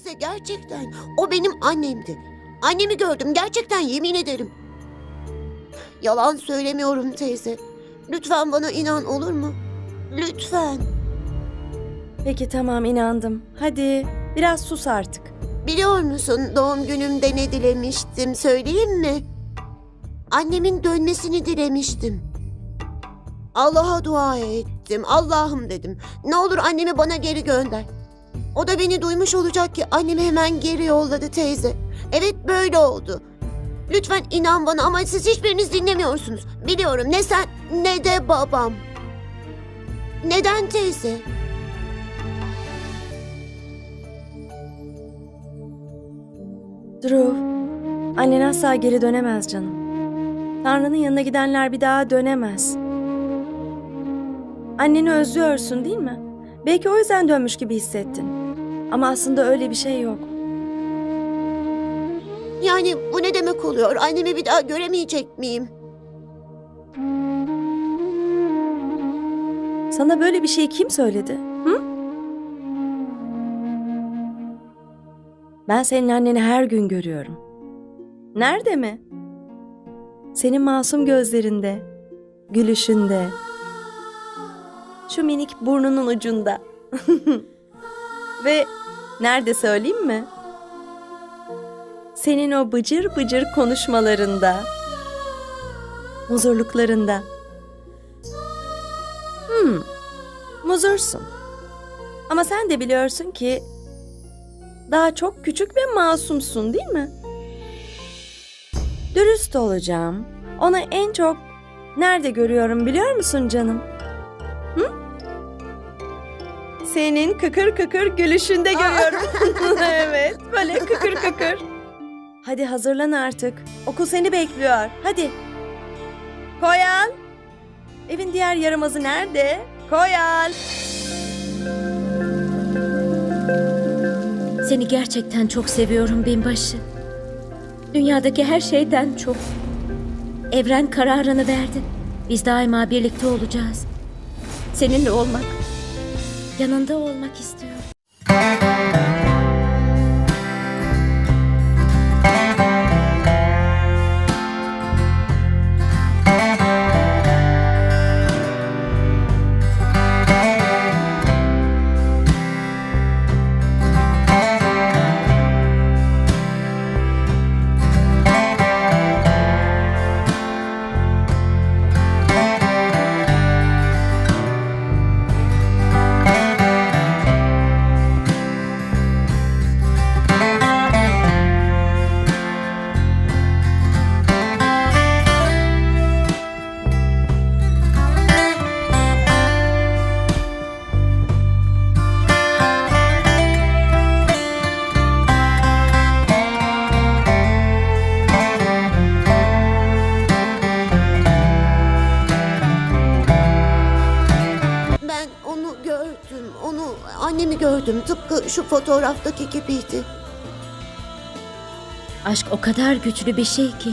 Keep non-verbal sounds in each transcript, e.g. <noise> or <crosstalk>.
teyze gerçekten. O benim annemdi. Annemi gördüm gerçekten yemin ederim. Yalan söylemiyorum teyze. Lütfen bana inan olur mu? Lütfen. Peki tamam inandım. Hadi biraz sus artık. Biliyor musun doğum günümde ne dilemiştim söyleyeyim mi? Annemin dönmesini dilemiştim. Allah'a dua ettim. Allah'ım dedim. Ne olur annemi bana geri gönder. O da beni duymuş olacak ki annemi hemen geri yolladı teyze. Evet böyle oldu. Lütfen inan bana ama siz hiçbiriniz dinlemiyorsunuz. Biliyorum ne sen ne de babam. Neden teyze? Drew, annen asla geri dönemez canım. Tanrı'nın yanına gidenler bir daha dönemez. Anneni özlüyorsun değil mi? Belki o yüzden dönmüş gibi hissettin. Ama aslında öyle bir şey yok. Yani bu ne demek oluyor? Annemi bir daha göremeyecek miyim? Sana böyle bir şey kim söyledi? Hı? Ben senin anneni her gün görüyorum. Nerede mi? Senin masum gözlerinde, gülüşünde, şu minik burnunun ucunda. <laughs> Ve nerede söyleyeyim mi? Senin o bıcır bıcır konuşmalarında, huzurluklarında. Hmm, muzursun. Ama sen de biliyorsun ki daha çok küçük ve masumsun değil mi? Dürüst olacağım. Onu en çok nerede görüyorum biliyor musun canım? Senin kıkır kıkır gülüşünde görüyorum. <laughs> evet, böyle kıkır kıkır. Hadi hazırlan artık. Okul seni bekliyor. Hadi. Koyal. Evin diğer yaramazı nerede? Koyal. Seni gerçekten çok seviyorum binbaşı. Dünyadaki her şeyden çok. Evren kararını verdi. Biz daima birlikte olacağız. Seninle olmak, yanında olmak istiyorum. Gördüm. Tıpkı şu fotoğraftaki gibiydi. Aşk o kadar güçlü bir şey ki.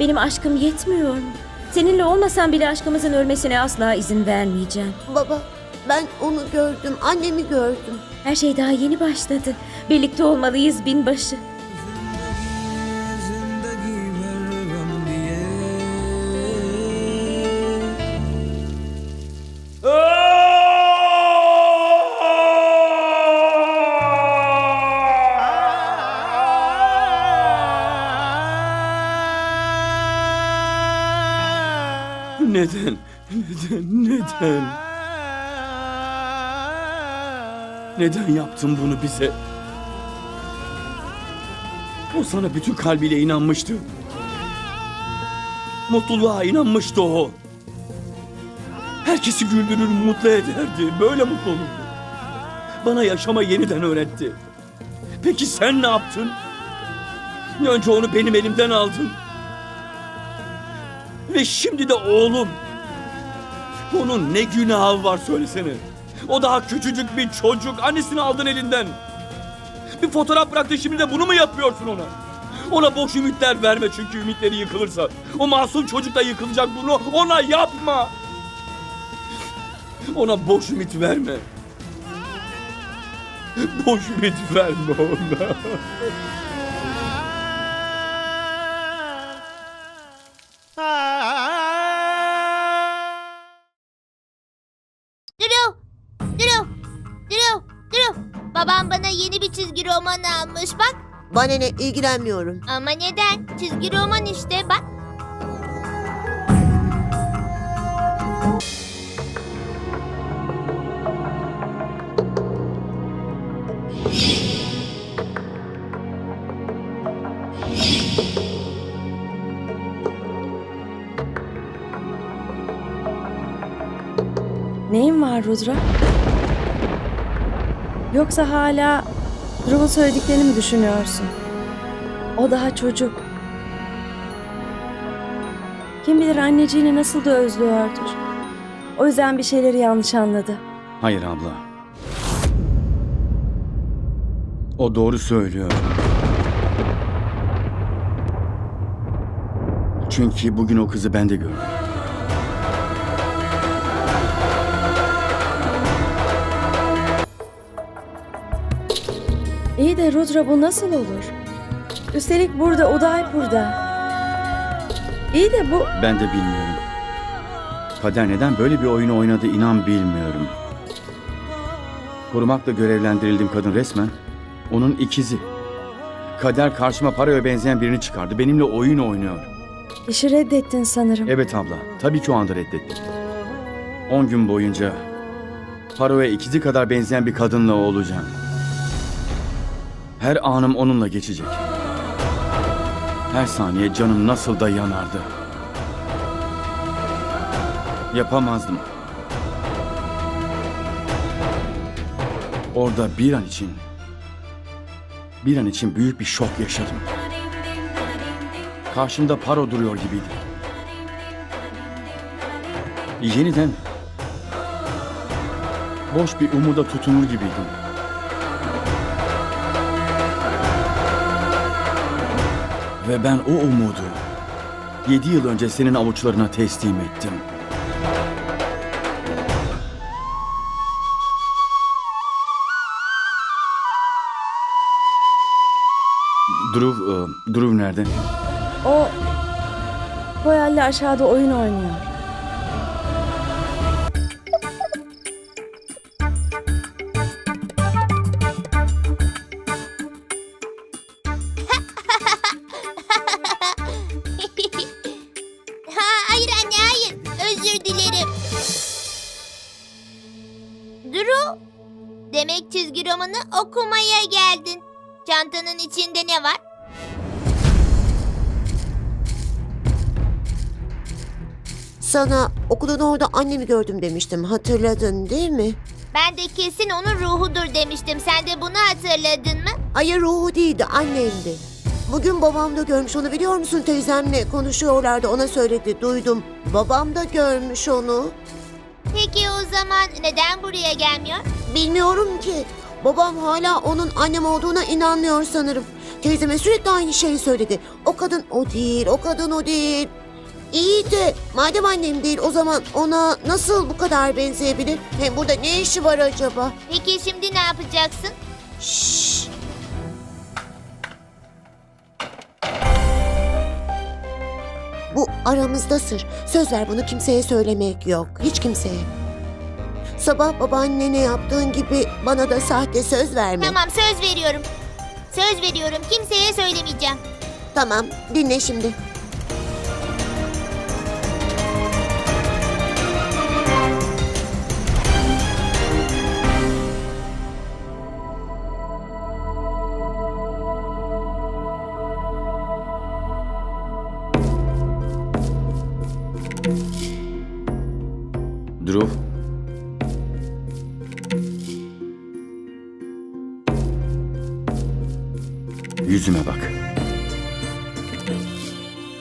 Benim aşkım yetmiyor mu? Seninle olmasam bile aşkımızın ölmesine asla izin vermeyeceğim. Baba ben onu gördüm. Annemi gördüm. Her şey daha yeni başladı. Birlikte olmalıyız binbaşı. Neden? Neden? Neden? Neden yaptın bunu bize? O sana bütün kalbiyle inanmıştı. Mutluluğa inanmıştı o. Herkesi güldürür, mutlu ederdi. Böyle mutlu olurdu. Bana yaşama yeniden öğretti. Peki sen ne yaptın? Önce onu benim elimden aldın. Ve şimdi de oğlum. Onun ne günahı var söylesene. O daha küçücük bir çocuk. Annesini aldın elinden. Bir fotoğraf bıraktı şimdi de bunu mu yapıyorsun ona? Ona boş ümitler verme çünkü ümitleri yıkılırsa. O masum çocuk da yıkılacak bunu ona yapma. Ona boş ümit verme. Boş ümit verme ona. Duru! Babam bana yeni bir çizgi roman almış bak. Bana ne ilgilenmiyorum. Ama neden? Çizgi roman işte bak. Neyin var Rudra? Yoksa hala Dhruw'un söylediklerini mi düşünüyorsun? O daha çocuk. Kim bilir anneciğini nasıl da özlüyordur. O yüzden bir şeyleri yanlış anladı. Hayır abla. O doğru söylüyor. Çünkü bugün o kızı ben de gördüm. İyi de Rudra bu nasıl olur? Üstelik burada Udaipur'da. İyi de bu Ben de bilmiyorum. Kader neden böyle bir oyunu oynadı inan bilmiyorum. Korumakla görevlendirildiğim kadın resmen onun ikizi. Kader karşıma paraya benzeyen birini çıkardı. Benimle oyun oynuyor. işi reddettin sanırım. Evet abla, tabii ki o anda reddettim. 10 gün boyunca Paro'ya ikizi kadar benzeyen bir kadınla olacağım. Her anım onunla geçecek. Her saniye canım nasıl da yanardı. Yapamazdım. Orada bir an için, bir an için büyük bir şok yaşadım. Karşımda Paro duruyor gibiydi. Yeniden boş bir umuda tutunur gibiydim. Ve ben o umudu yedi yıl önce senin avuçlarına teslim ettim. Drew, e, nerede? O Koyal'le aşağıda oyun oynuyor. Romanı okumaya geldin. Çantanın içinde ne var? Sana okulun orada annemi gördüm demiştim. Hatırladın değil mi? Ben de kesin onun ruhudur demiştim. Sen de bunu hatırladın mı? Hayır ruhu değildi annemdi. Bugün babam da görmüş onu biliyor musun teyzemle konuşuyorlardı ona söyledi duydum. Babam da görmüş onu. Peki o zaman neden buraya gelmiyor? Bilmiyorum ki. Babam hala onun annem olduğuna inanmıyor sanırım. Teyzeme sürekli aynı şeyi söyledi. O kadın o değil, o kadın o değil. İyi de madem annem değil o zaman ona nasıl bu kadar benzeyebilir? Hem burada ne işi var acaba? Peki şimdi ne yapacaksın? Şşş. Bu aramızda sır. Söz ver bunu kimseye söylemek yok. Hiç kimseye. Sabah babaannene yaptığın gibi bana da sahte söz verme. Tamam söz veriyorum. Söz veriyorum kimseye söylemeyeceğim. Tamam, dinle şimdi.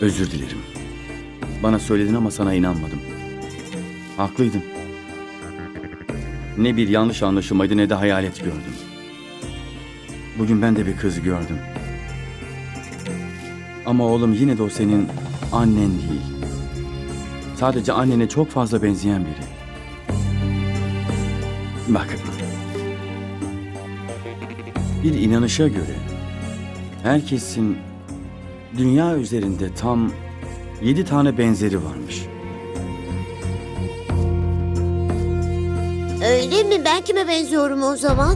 Özür dilerim. Bana söyledin ama sana inanmadım. Haklıydın. Ne bir yanlış anlaşılmaydı ne de hayalet gördüm. Bugün ben de bir kız gördüm. Ama oğlum yine de o senin annen değil. Sadece annene çok fazla benzeyen biri. Bak. Bir inanışa göre herkesin dünya üzerinde tam yedi tane benzeri varmış. Öyle mi? Ben kime benziyorum o zaman?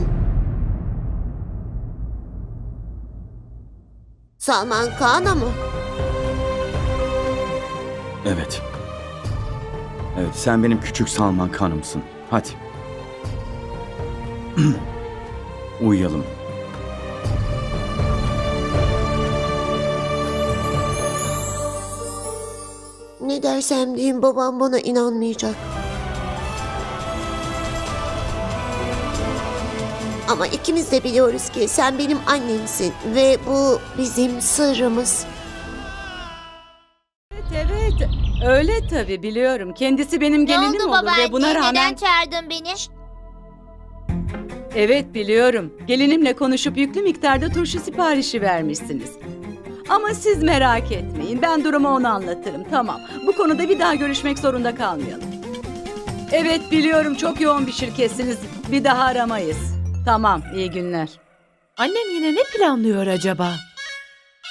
Salman Khan'a mı? Evet. Evet sen benim küçük Salman Kanımsın. Hadi. <clears throat> Uyuyalım. Ne dersem diyeyim babam bana inanmayacak. Ama ikimiz de biliyoruz ki sen benim annemsin ve bu bizim sırrımız. Evet evet öyle tabii biliyorum. Kendisi benim Ne gelinim oldu olur babaanne? ve buna Neden rağmen... çağırdın beni? Evet biliyorum. Gelinimle konuşup yüklü miktarda turşu siparişi vermişsiniz. Ama siz merak etmeyin. Ben durumu ona anlatırım. Tamam. Bu konuda bir daha görüşmek zorunda kalmayalım. Evet biliyorum çok yoğun bir şirketsiniz. Bir daha aramayız. Tamam iyi günler. Annem yine ne planlıyor acaba?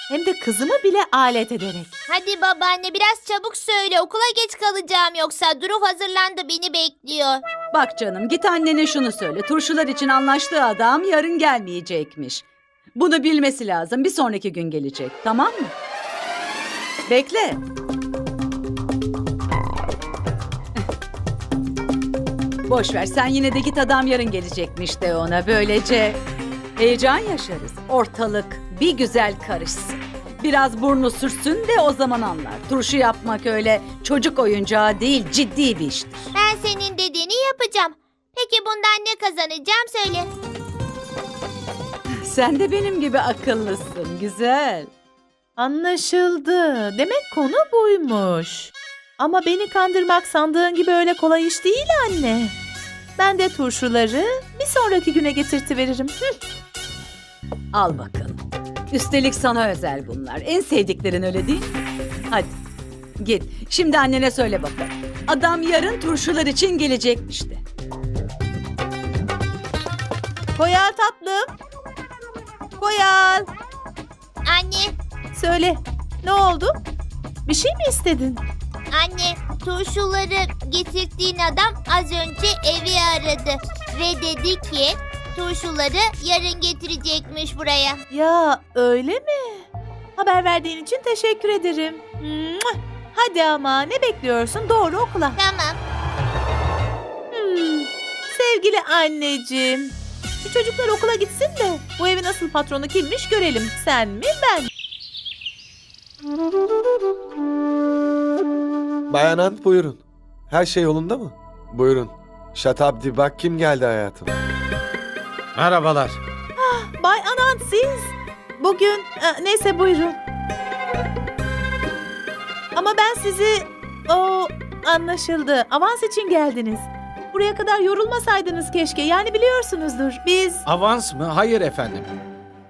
Hem de kızımı bile alet ederek. Hadi babaanne biraz çabuk söyle. Okula geç kalacağım yoksa. Duru hazırlandı beni bekliyor. Bak canım git annene şunu söyle. Turşular için anlaştığı adam yarın gelmeyecekmiş. Bunu bilmesi lazım. Bir sonraki gün gelecek. Tamam mı? Bekle. Boş ver sen yine de git adam yarın gelecekmiş de ona. Böylece heyecan yaşarız. Ortalık bir güzel karışsın. Biraz burnu sürsün de o zaman anlar. Turşu yapmak öyle çocuk oyuncağı değil ciddi bir iştir. Ben senin dediğini yapacağım. Peki bundan ne kazanacağım söyle. Sen de benim gibi akıllısın. Güzel. Anlaşıldı. Demek konu buymuş. Ama beni kandırmak sandığın gibi öyle kolay iş değil anne. Ben de turşuları bir sonraki güne getirtiveririm. Hı. Al bakalım. Üstelik sana özel bunlar. En sevdiklerin öyle değil mi? Hadi git. Şimdi annene söyle bakalım. Adam yarın turşular için gelecekmiş de. Koyal tatlım. Koyal. Anne, Söyle. Ne oldu? Bir şey mi istedin? anne turşuları getirdiğin adam az önce evi aradı. Ve dedi ki turşuları yarın getirecekmiş buraya. Ya öyle mi? Haber verdiğin için teşekkür ederim. Mua! Hadi ama ne bekliyorsun? Doğru okula. Tamam. Hmm, Sevgili anneciğim. Şu çocuklar okula gitsin de bu evin asıl patronu kimmiş görelim. Sen mi ben? Bayan Ant buyurun. Her şey yolunda mı? Buyurun. Şatabdi bak kim geldi hayatım. Merhabalar. Bay Anant siz. Bugün e, neyse buyurun. Ama ben sizi o anlaşıldı. Avans için geldiniz. Buraya kadar yorulmasaydınız keşke. Yani biliyorsunuzdur biz Avans mı? Hayır efendim.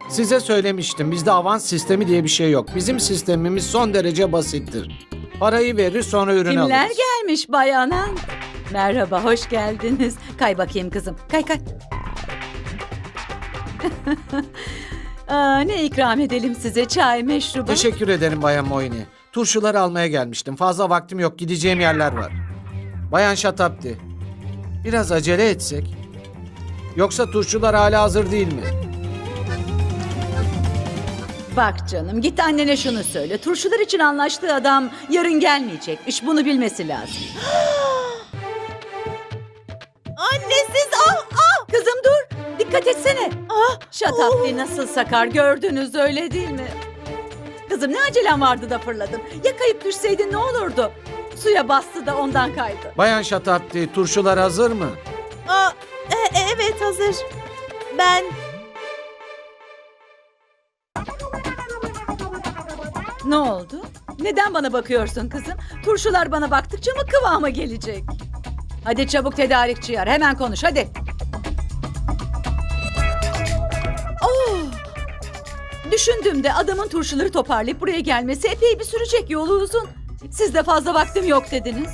Size söylemiştim bizde avans sistemi diye bir şey yok. Bizim sistemimiz son derece basittir. Parayı verir sonra ürünü Kimler alırız. gelmiş bayanan? Merhaba, hoş geldiniz. Kay bakayım kızım. Kay kay. <laughs> Aa, ne ikram edelim size? Çay, meşrubat. Teşekkür ederim Bayan Moyni. Turşuları almaya gelmiştim. Fazla vaktim yok. Gideceğim yerler var. Bayan Şatapti. Biraz acele etsek. Yoksa turşular hala hazır değil mi? Bak canım git annene şunu söyle. Turşular için anlaştığı adam yarın gelmeyecekmiş. Bunu bilmesi lazım. <gasps> annesiz ah ah Kızım dur. Dikkat etsene. ah Şatapli nasıl sakar gördünüz öyle değil mi? Kızım ne acelem vardı da fırladın. Ya kayıp düşseydin ne olurdu? Suya bastı da ondan kaydı. Bayan Şatapti turşular hazır mı? ah e- e- evet hazır. Ben Ne oldu? Neden bana bakıyorsun kızım? Turşular bana baktıkça mı kıvama gelecek? Hadi çabuk tedarikçi ar. Hemen konuş hadi. Oh! Düşündüğümde adamın turşuları toparlayıp buraya gelmesi epey bir sürecek yolu uzun. Siz de fazla vaktim yok dediniz.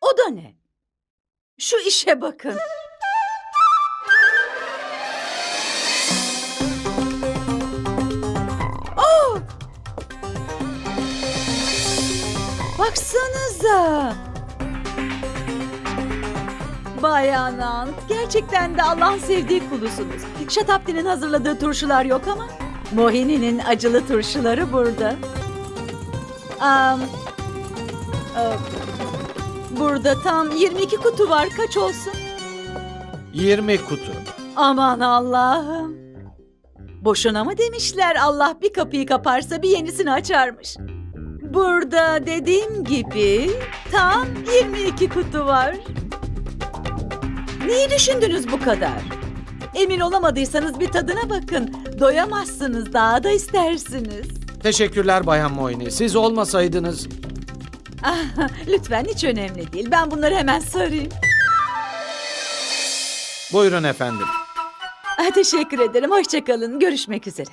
O da ne? Şu işe bakın. Oh! Baksanıza. Bayan Ant, gerçekten de Allah'ın sevdiği kulusunuz. Şatapti'nin hazırladığı turşular yok ama Mohini'nin acılı turşuları burada. Am, e, burada tam 22 kutu var. Kaç olsun? 20 kutu. Aman Allah'ım. Boşuna mı demişler Allah bir kapıyı kaparsa bir yenisini açarmış. Burada dediğim gibi tam 22 kutu var. Neyi düşündünüz bu kadar? Emin olamadıysanız bir tadına bakın. Doyamazsınız daha da istersiniz. Teşekkürler Bayan Moyni. Siz olmasaydınız... Ah, lütfen hiç önemli değil. Ben bunları hemen sarayım. Buyurun efendim. Ah, teşekkür ederim. Hoşçakalın. Görüşmek üzere.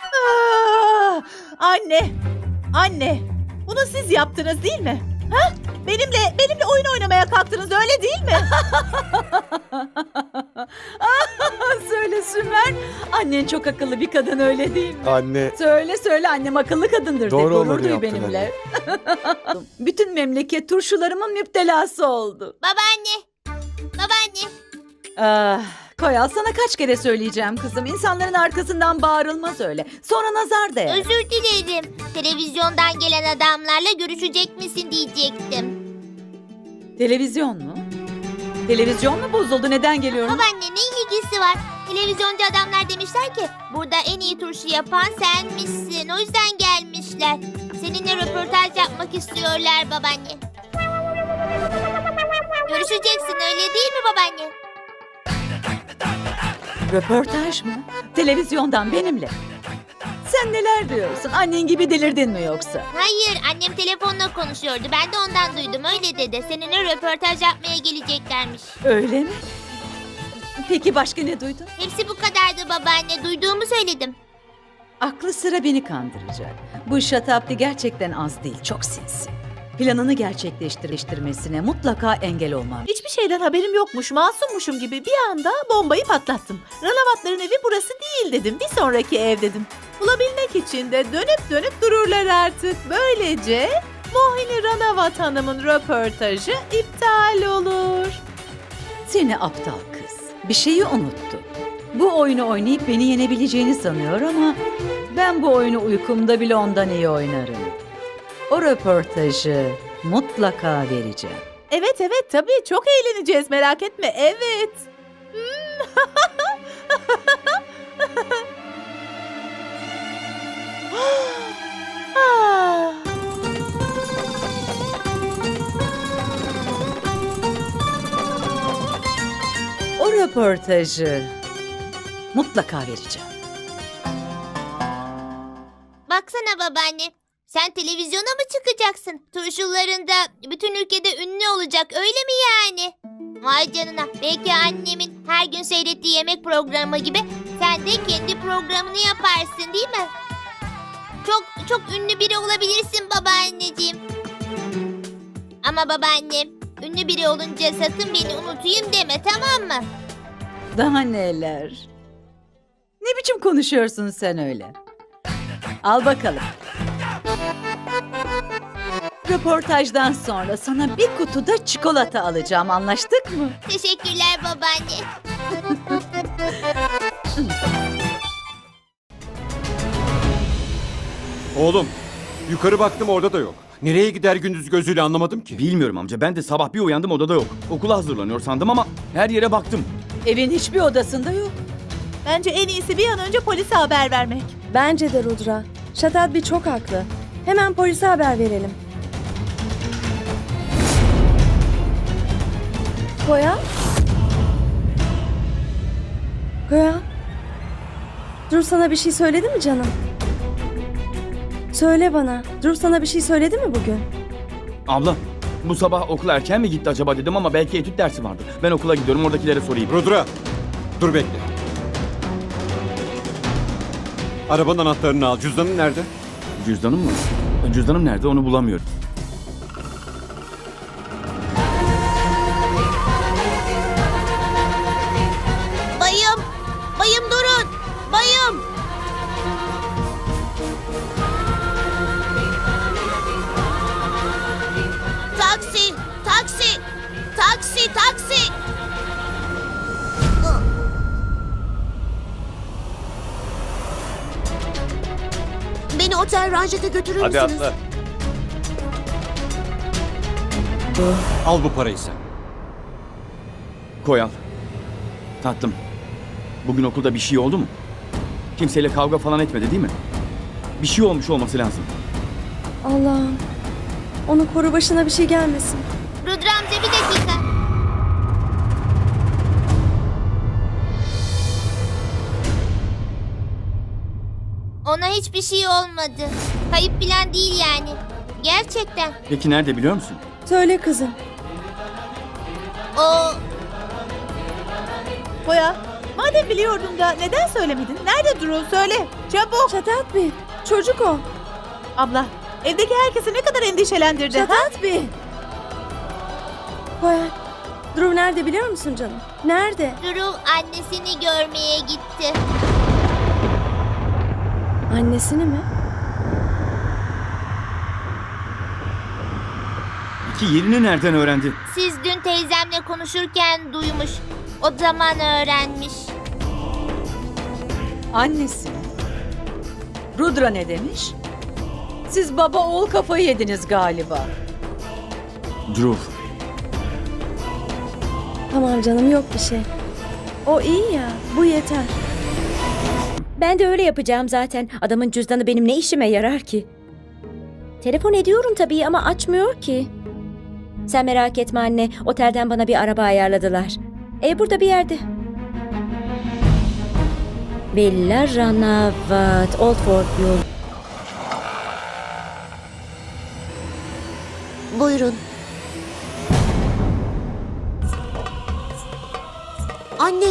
Aa, anne, anne. Bunu siz yaptınız değil mi? Ha? Benimle benimle oyun oynamaya kalktınız öyle değil mi? <laughs> söyle Sümer. Annen çok akıllı bir kadın öyle değil mi? Anne Söyle söyle annem akıllı kadındır Doğru de olanı gurur duy yaptın benimle. <laughs> Bütün memleket turşularımın müptelası oldu. Babaanne. Babaanne. Ah, Koyal sana kaç kere söyleyeceğim kızım. İnsanların arkasından bağırılmaz öyle. Sonra nazar değer. Özür dilerim. Televizyondan gelen adamlarla görüşecek misin diyecektim. Televizyon mu? Televizyon mu bozuldu? Neden geliyorum? Babaanne ne ilgisi var? Televizyoncu adamlar demişler ki burada en iyi turşu yapan senmişsin. O yüzden gelmişler. Seninle röportaj yapmak istiyorlar babaanne. Görüşeceksin öyle değil mi babaanne? Röportaj mı? Televizyondan benimle. Sen neler diyorsun? Annen gibi delirdin mi yoksa? Hayır annem telefonla konuşuyordu. Ben de ondan duydum öyle dedi. Seninle röportaj yapmaya geleceklermiş. Öyle mi? Peki başka ne duydun? Hepsi bu kadardı babaanne. Duyduğumu söyledim. Aklı sıra beni kandıracak. Bu şatapti gerçekten az değil, çok sinsi. Planını gerçekleştirmesine mutlaka engel olmam. Hiçbir şeyden haberim yokmuş, masummuşum gibi bir anda bombayı patlattım. Ranavatların evi burası değil dedim, bir sonraki ev dedim. Bulabilmek için de dönüp dönüp dururlar artık. Böylece Mohini Ranavat Hanım'ın röportajı iptal olur. Seni aptal kız. Bir şeyi unuttu. Bu oyunu oynayıp beni yenebileceğini sanıyor ama ben bu oyunu uykumda bile ondan iyi oynarım. O röportajı mutlaka vereceğim. Evet evet tabii çok eğleneceğiz merak etme evet. Hmm. <laughs> Ah. O röportajı mutlaka vereceğim. Baksana babaanne. Sen televizyona mı çıkacaksın? Turşularında bütün ülkede ünlü olacak öyle mi yani? Vay canına. Belki annemin her gün seyrettiği yemek programı gibi sen de kendi programını yaparsın değil mi? Çok çok ünlü biri olabilirsin babaanneciğim. Ama babaannem ünlü biri olunca sakın beni unutayım deme tamam mı? Daha neler? Ne biçim konuşuyorsun sen öyle? Al bakalım. Röportajdan sonra sana bir kutu da çikolata alacağım anlaştık mı? Teşekkürler babaanne. Oğlum, yukarı baktım orada da yok. Nereye gider gündüz gözüyle anlamadım ki. Bilmiyorum amca ben de sabah bir uyandım odada yok. Okula hazırlanıyor sandım ama her yere baktım. Evin hiçbir odasında yok. Bence en iyisi bir an önce polise haber vermek. Bence de Rudra. Şatadbi çok haklı. Hemen polise haber verelim. Koya? Koya? Dur sana bir şey söyledi mi canım? Söyle bana. Dur sana bir şey söyledi mi bugün? Abla bu sabah okula erken mi gitti acaba dedim ama belki etüt dersi vardı. Ben okula gidiyorum oradakilere sorayım. Rudra, dur bekle. Arabanın anahtarını al. Cüzdanın nerede? Cüzdanım mı? Cüzdanım nerede onu bulamıyorum. Ranjete götürür Hadi müsünüz? atla. Al bu parayı sen. Koy al. Tatlım. Bugün okulda bir şey oldu mu? Kimseyle kavga falan etmedi değil mi? Bir şey olmuş olması lazım. Allah'ım. Onu koru başına bir şey gelmesin. Ona hiçbir şey olmadı. Kayıp falan değil yani. Gerçekten. Peki nerede biliyor musun? Söyle kızım. O Boya, madem biliyordun da neden söylemedin? Nerede Duru? Söyle. Çabuk. Şatat bir. Çocuk o. Abla, evdeki herkesi ne kadar endişelendirdi. ha? Şatat bir. Koyal. Drew nerede biliyor musun canım? Nerede? Duru annesini görmeye gitti. Annesini mi? İki yerini nereden öğrendi? Siz dün teyzemle konuşurken duymuş. O zaman öğrenmiş. Annesi. Rudra ne demiş? Siz baba oğul kafayı yediniz galiba. Drew. Tamam canım yok bir şey. O iyi ya. Bu yeter. Ben de öyle yapacağım zaten. Adamın cüzdanı benim ne işime yarar ki? Telefon ediyorum tabii ama açmıyor ki. Sen merak etme anne. Otelden bana bir araba ayarladılar. Ev burada bir yerde. Villa Ranavat, Old Fort yol. Buyurun. Anne!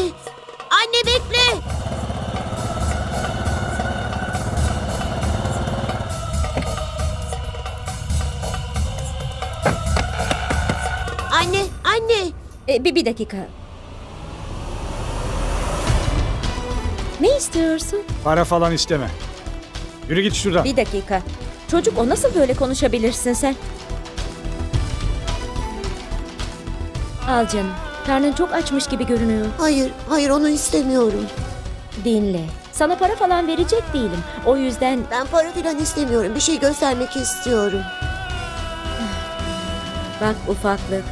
Anne bekle! Anne! E, bir, bir dakika. Ne istiyorsun? Para falan isteme. Yürü git şuradan. Bir dakika. Çocuk o nasıl böyle konuşabilirsin sen? Al canım. Karnın çok açmış gibi görünüyor. Hayır, hayır onu istemiyorum. Dinle. Sana para falan verecek değilim. O yüzden Ben para filan istemiyorum. Bir şey göstermek istiyorum. bak ufaklık.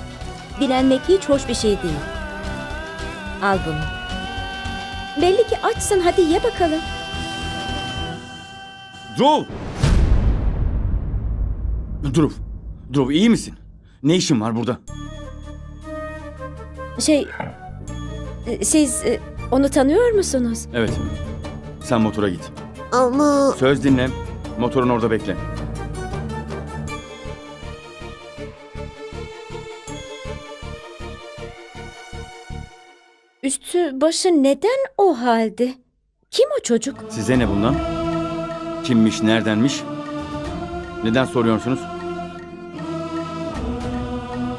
Dilenmek hiç hoş bir şey değil. Al bunu. Belli ki açsın. Hadi ye bakalım. Drew! Drew. Drew iyi misin? Ne işin var burada? Şey... e, Siz e, onu tanıyor musunuz? Evet. Sen motora git. Ama Söz dinle. Motorun orada bekle. Üstü başı neden o halde? Kim o çocuk? Size ne bundan? Kimmiş, neredenmiş? Neden soruyorsunuz?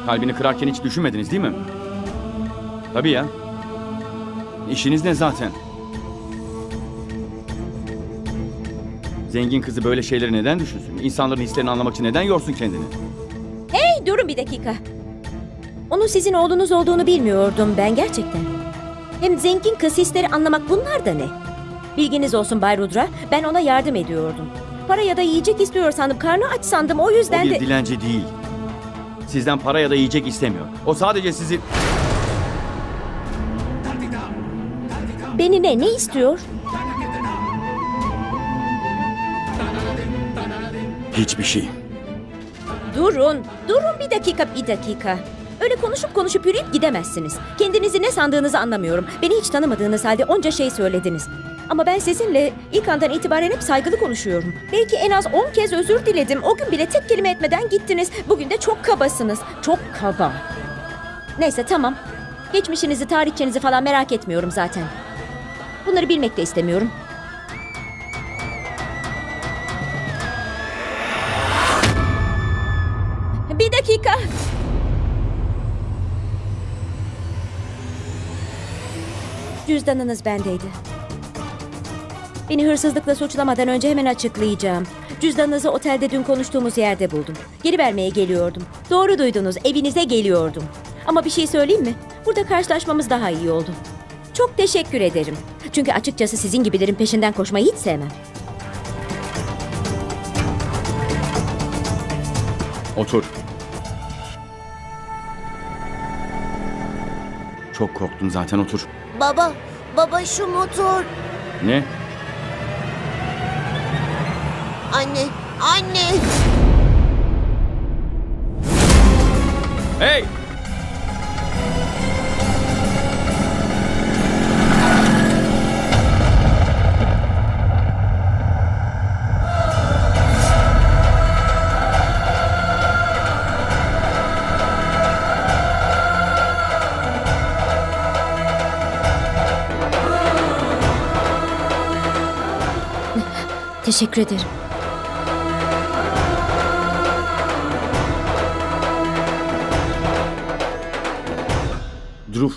Kalbini kırarken hiç düşünmediniz değil mi? Tabii ya. İşiniz ne zaten? Zengin kızı böyle şeyleri neden düşünsün? İnsanların hislerini anlamak için neden yorsun kendini? Hey durun bir dakika. Onun sizin oğlunuz olduğunu bilmiyordum ben gerçekten. Hem zengin kız hisleri anlamak bunlar da ne? Bilginiz olsun Bay Rudra, ben ona yardım ediyordum. Para ya da yiyecek istiyor sandım, karnı aç sandım o O yüzden bir de... dilenci değil. Sizden para ya da yiyecek istemiyor. O sadece sizi... Beni ne, ne istiyor? Hiçbir şey. Durun, durun bir dakika, bir dakika. Öyle konuşup konuşup yürüyüp gidemezsiniz. Kendinizi ne sandığınızı anlamıyorum. Beni hiç tanımadığınız halde onca şey söylediniz. Ama ben sizinle ilk andan itibaren hep saygılı konuşuyorum. Belki en az on kez özür diledim. O gün bile tek kelime etmeden gittiniz. Bugün de çok kabasınız. Çok kaba. Neyse tamam. Geçmişinizi, tarihçenizi falan merak etmiyorum zaten. Bunları bilmek de istemiyorum. Cüzdanınız bendeydi. Beni hırsızlıkla suçlamadan önce hemen açıklayacağım. Cüzdanınızı otelde dün konuştuğumuz yerde buldum. Geri vermeye geliyordum. Doğru duydunuz, evinize geliyordum. Ama bir şey söyleyeyim mi? Burada karşılaşmamız daha iyi oldu. Çok teşekkür ederim. Çünkü açıkçası sizin gibilerin peşinden koşmayı hiç sevmem. Çok korktum zaten otur. Baba, baba şu motor. Ne? Anne, anne. Hey! Teşekkür ederim. Dhruv.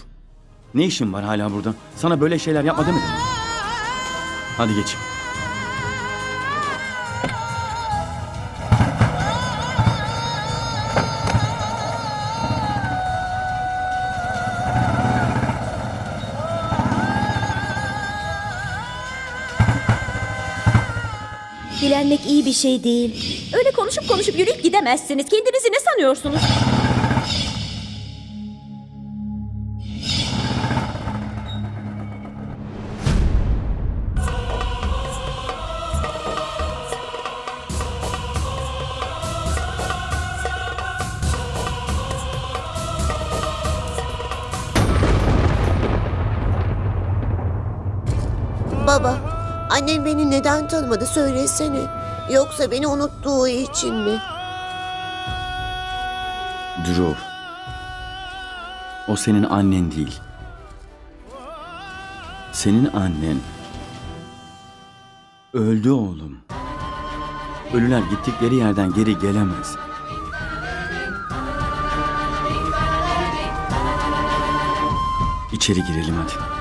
Ne işin var hala burada? Sana böyle şeyler yapma demedim. Hadi geç. Bir şey değil. Öyle konuşup konuşup yürüyüp gidemezsiniz. Kendinizi ne sanıyorsunuz? Baba, annem beni neden tanımadı söylesene. Yoksa beni unuttuğu için mi? Dhruv. O senin annen değil. Senin annen öldü oğlum. Ölüler gittikleri yerden geri gelemez. İçeri girelim hadi.